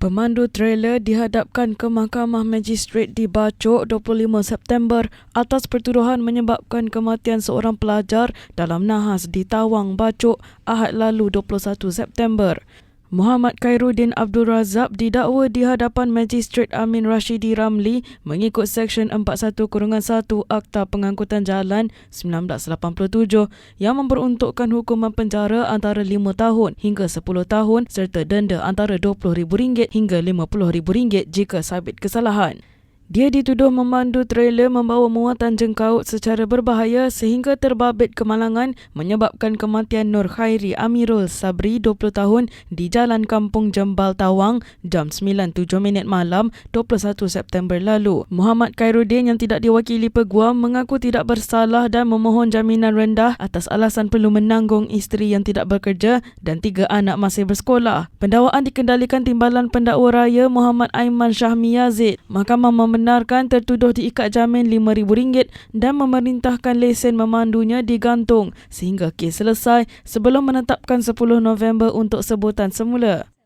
Pemandu trailer dihadapkan ke Mahkamah Magistrate di Bacok 25 September atas pertuduhan menyebabkan kematian seorang pelajar dalam nahas di Tawang, Bacok Ahad lalu 21 September. Muhammad Khairuddin Abdul Razak didakwa di hadapan Magistrate Amin Rashidi Ramli mengikut Seksyen 41-1 Akta Pengangkutan Jalan 1987 yang memperuntukkan hukuman penjara antara 5 tahun hingga 10 tahun serta denda antara RM20,000 hingga RM50,000 jika sabit kesalahan. Dia dituduh memandu trailer membawa muatan jengkaut secara berbahaya sehingga terbabit kemalangan menyebabkan kematian Nur Khairi Amirul Sabri 20 tahun di Jalan Kampung Jembal Tawang jam 9.07 minit malam 21 September lalu. Muhammad Khairuddin yang tidak diwakili peguam mengaku tidak bersalah dan memohon jaminan rendah atas alasan perlu menanggung isteri yang tidak bekerja dan tiga anak masih bersekolah. Pendakwaan dikendalikan Timbalan Pendakwa Raya Muhammad Aiman Syahmi Yazid. Mahkamah membenarkan tertuduh diikat jamin RM5,000 dan memerintahkan lesen memandunya digantung sehingga kes selesai sebelum menetapkan 10 November untuk sebutan semula.